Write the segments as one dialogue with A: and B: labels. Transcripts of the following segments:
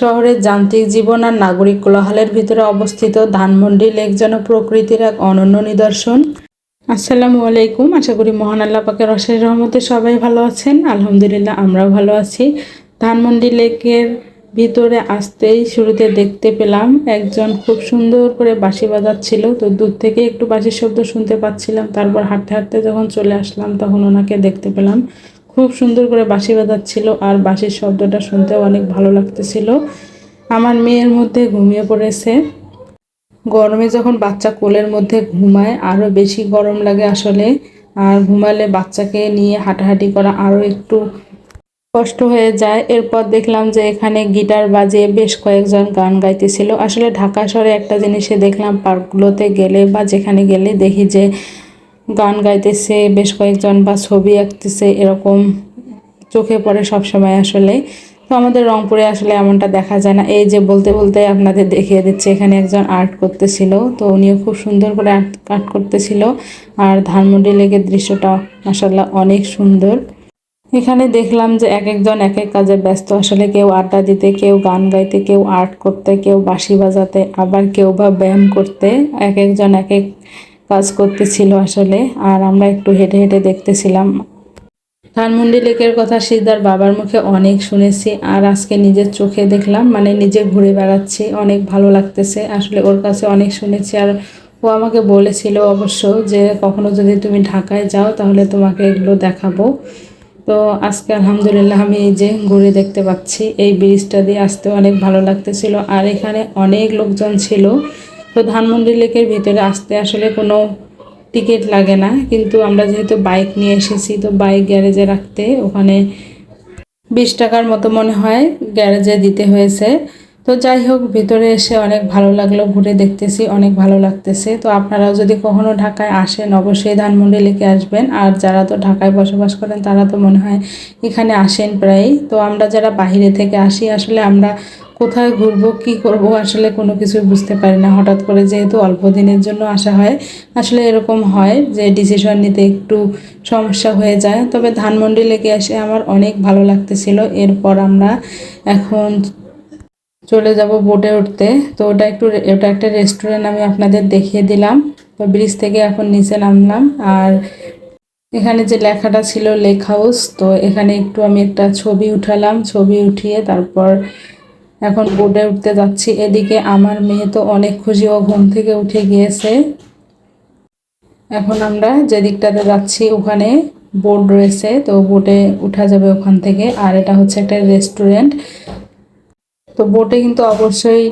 A: শহরের যান্ত্রিক জীবন আর নাগরিক কোলাহলের ভিতরে অবস্থিত ধানমন্ডি লেক যেন প্রকৃতির এক অনন্য নিদর্শন। আসসালামু আলাইকুম। আশা করি মহান আল্লাহ পাকের অশেষ রহমতে সবাই ভালো আছেন। আলহামদুলিল্লাহ আমরাও ভালো আছি। ধানমন্ডি লেকের ভিতরে আসতেই শুরুতে দেখতে পেলাম একজন খুব সুন্দর করে বাঁশি বাজাচ্ছিল। তো দূর থেকে একটু বাঁশির শব্দ শুনতে পাচ্ছিলাম। তারপর হাঁটতে হাঁটতে যখন চলে আসলাম তখন ওনাকে দেখতে পেলাম। খুব সুন্দর করে বাঁশি বাজাচ্ছিল আর বাঁশির শব্দটা শুনতেও অনেক ভালো লাগতেছিল। আমার মেয়ের মধ্যে ঘুমিয়ে পড়েছে। গরমে যখন বাচ্চা কোলের মধ্যে ঘুমায় আরও বেশি গরম লাগে আসলে। আর ঘুমালে বাচ্চাকে নিয়ে হাঁটাহাঁটি করা আরও একটু কষ্ট হয়ে যায়। এরপর দেখলাম যে এখানে গিটার বাজিয়ে বেশ কয়েকজন গান গাইতেছিল। আসলে ঢাকা শহরে একটা জিনিসে দেখলাম, পার্কগুলোতে গেলে বা যেখানে গেলে দেখি যে গান গাইতেছে, বেশ কয়েকজন বা ছবি আঁকতেছে, এরকম চোখে পড়ে সবসময় আসলে। তো আমাদের রংপুরে আসলে এমনটা দেখা যায় না। এই যে বলতে বলতে আপনাদের দেখিয়ে দিচ্ছে, এখানে একজন আর্ট করতেছিল, তো উনিও খুব সুন্দর করে আর্ট আর্ট করতেছিল। আর ধানমন্ডি লেকের দৃশ্যটা মাসাল্লাহ অনেক সুন্দর। এখানে দেখলাম যে এক একজন এক এক কাজে ব্যস্ত। আসলে কেউ আড্ডা দিতে, কেউ গান গাইতে, কেউ আর্ট করতে, কেউ বাঁশি বাজাতে, আবার কেউ বা ব্যায়াম করতে। এক একজন এক এক কাজ করতেছিল আসলে, আর আমরা একটু হেঁটে হেঁটে দেখতেছিলাম। ধানমন্ডি লেকের কথা সিদ্ধার বাবার মুখে অনেক শুনেছি, আর আজকে নিজের চোখে দেখলাম মানে নিজে ঘুরে বেড়াচ্ছি, অনেক ভালো লাগতেছে। আসলে ওর কাছে অনেক শুনেছি, আর ও আমাকে বলেছিল অবশ্য যে, কখনো যদি তুমি ঢাকায় যাও, তাহলে তোমাকে এগুলো দেখাবো। তো আজকে আলহামদুলিল্লাহ আমি এই যে ঘুরে দেখতে পাচ্ছি, এই ব্রিজটা দিয়ে আসতে অনেক ভালো লাগতেছিল। আর এখানে অনেক লোকজন ছিল তো ধানমন্ডি লেকের ভিতরে আসতে আসলে কোনো টিকিট লাগে না। কিন্তু আমরা যেহেতু বাইক নিয়ে এসেছি, তো বাইক গ্যারেজে রাখতে ওখানে বিশ টাকার মতো মনে হয় গ্যারেজে দিতে হয়েছে। তো যাই হোক, ভিতরে এসে অনেক ভালো লাগল, ঘুরে দেখতেছি, অনেক ভালো লাগতেছে। তো আপনারাও যদি কখনো ঢাকায় আসেন, অবশ্যই ধানমন্ডি লেকে আসবেন। আর যারা তো ঢাকায় বসবাস করেন, তারা তো মনে হয় এখানে আসেন প্রায় তো আমরা যারা বাহিরে থেকে আসি, আসলে আমরা কোথায় ঘুরবো, কি করব, আসলে কোনো কিছু বুঝতে পারি না। হঠাৎ করে যেহেতু অল্প দিনের জন্য আসা হয়, আসলে এরকম হয় যে ডিসিশন নিতে একটু সমস্যা হয়ে যায়। তবে ধানমন্ডি লেগে এসে আমার অনেক ভালো লাগতেছিল। এরপর আমরা এখন চলে যাব বোটে উঠতে। তো ওটা একটু ওটা একটা রেস্টুরেন্ট আমি আপনাদের দেখিয়ে দিলাম। তো ব্রিজ থেকে এখন নিচে নামলাম। আর এখানে যে লেখাটা ছিল লেক হাউস তো এখানে একটু আমি একটা ছবি উঠালাম। ছবি উঠিয়ে তারপর এখন বোর্ডে উঠতে যাচ্ছি। এদিকে আমার মেয়ে তো অনেক খুশি, ও ঘুম থেকে উঠে গিয়েছে। এখন আমরা যে দিকটাতে যাচ্ছি, ওখানে বোর্ড রয়েছে, তো বোটে উঠা যাবে ওখান থেকে। আর এটা হচ্ছে একটা রেস্টুরেন্ট। তো বোটে কিন্তু অবশ্যই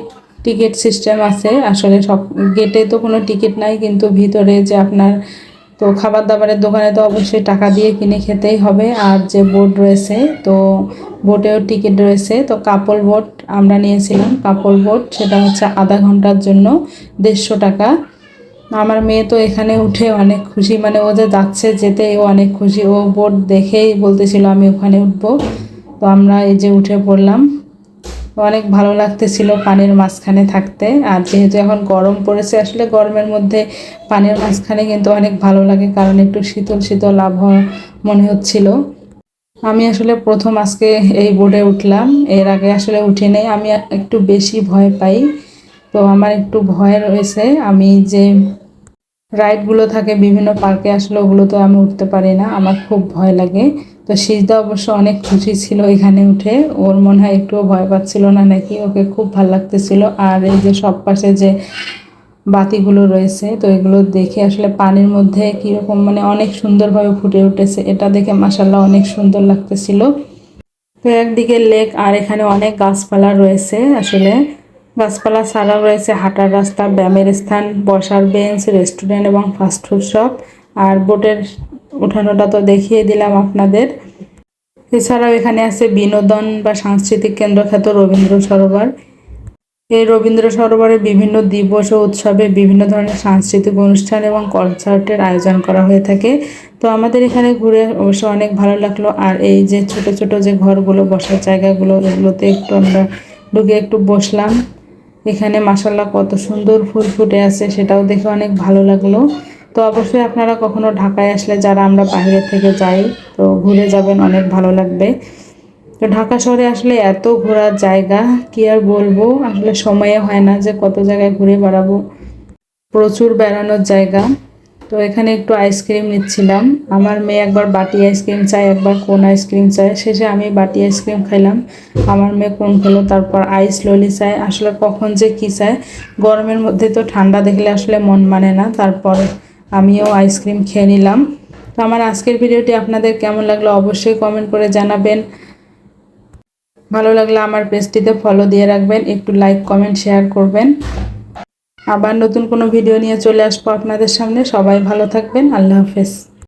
A: টিকিট সিস্টেম আছে। আসলে সব গেটে তো কোনো টিকিট নাই, কিন্তু ভিতরে যে আপনার তো খাবার দাবারের দোকানে তো অবশ্যই টাকা দিয়ে কিনে খেতেই হবে। আর যে বোর্ড রয়েছে, তো বোটেও টিকিট রয়েছে। তো কাপল বোট আমরা নিয়েছিলাম। কাপল বোট, সেটা হচ্ছে আধা ঘণ্টার জন্য দেড়শো টাকা। আমার মেয়ে তো এখানে উঠে অনেক খুশি মানে ও যে যাচ্ছে যেতে ও অনেক খুশি। ও বোট দেখেই বলতেছিল, আমি ওখানে উঠবো। তো আমরা এই যে উঠে পড়লাম। অনেক ভালো লাগতেছিল পানির মাঝখানে থাকতে। আর যেহেতু এখন গরম পড়েছে, আসলে গরমের মধ্যে পানির মাঝখানে কিন্তু অনেক ভালো লাগে, কারণ একটু শীতল শীতল আবহাওয়া মনে হচ্ছিল। আমি আসলে প্রথম আজকে এই বোর্ডে উঠলাম। এর আগে আসলে উঠে নেই। আমি একটু বেশি ভয় পাই। তো আমার একটু ভয় রয়েছে। আমি যে রাইডগুলো থাকে বিভিন্ন পার্কে আসলে ওগুলো তো আমি উঠতে পারি না। আমার খুব ভয় লাগে। তো সিজদা অবশ্য অনেক খুশি ছিল এখানে উঠে। ওর মনে হয় একটুও ভয় পাচ্ছিল না নাকি? ওকে খুব ভালো লাগতেছিল। আর এই যে সব পাশে যে বাতিগুলো রয়েছে। তো এগুলো দেখে আসলে পানির মধ্যে কীরকম মানে অনেক সুন্দরভাবে ফুটে উঠেছে। এটা দেখে মাসাল্লাহ অনেক সুন্দর লাগতেছিল। তো একদিকে লেক আর এখানে অনেক গাছপালা রয়েছে আসলে। গাছপালা ছাড়াও রয়েছে হাঁটার রাস্তা, ব্যায়ামের স্থান, বসার বেঞ্চ, রেস্টুরেন্ট এবং ফাস্টফুড শপ। আর বোটের উঠানোটা তো দেখিয়ে দিলাম আপনাদের। এছাড়াও এখানে আছে বিনোদন বা সাংস্কৃতিক কেন্দ্র খ্যাত রবীন্দ্র সরোবর। এই রবীন্দ্র সরোবরে বিভিন্ন দিবস ও উৎসবে বিভিন্ন ধরনের সাংস্কৃতিক অনুষ্ঠান এবং কনসার্টের আয়োজন করা হয়ে থাকে। তো আমাদের এখানে ঘুরে অবশ্য অনেক ভালো লাগল। আর এই যে ছোট ছোট যে ঘরগুলো, বসার জায়গাগুলো, এগুলোতে একটু আমরা ঢুকে একটু বসলাম। এখানে মাসাল্লাহ কত সুন্দর ফুল ফুটে আছে, সেটাও দেখে অনেক ভালো লাগল। তো অবশ্যই আপনারা কখনো ঢাকায় আসলে যারা আমরা বাইরে থেকে যাই, তো ঘুরে যাবেন, অনেক ভালো লাগবে। তো ঢাকা শহরে আসলে এত ঘোরার জায়গা, কি আর বলব? আসলে সময়ে হয় না যে কত জায়গায় ঘুরে বেড়াবো। প্রচুর বেড়ানোর জায়গা। তো এখানে একটু আইসক্রিম নিচ্ছিলাম। আমার মেয়ে একবার বাটি আইসক্রিম চায়, একবার কোন আইসক্রিম চায়। শেষে আমি বাটি আইসক্রিম খাইলাম। আমার মেয়ে কোন খেলো, তারপর আইস ললি চায়। আসলে কখন যে কী চায়? গরমের মধ্যে তো ঠান্ডা দেখলে আসলে মন মানে না। তারপর আমিও আইসক্রিম খেয়ে নিলাম। তো আমার আজকের ভিডিওটি আপনাদের কেমন লাগল অবশ্যই কমেন্ট করে জানাবেন। ভালো লাগলে আমার পেজটিতে ফলো দিয়ে রাখবেন, একটু লাইক কমেন্ট শেয়ার করবেন। আবার নতুন কোনো ভিডিও নিয়ে চলে আসব আপনাদের সামনে। সবাই ভালো থাকবেন। আল্লাহ হাফেজ।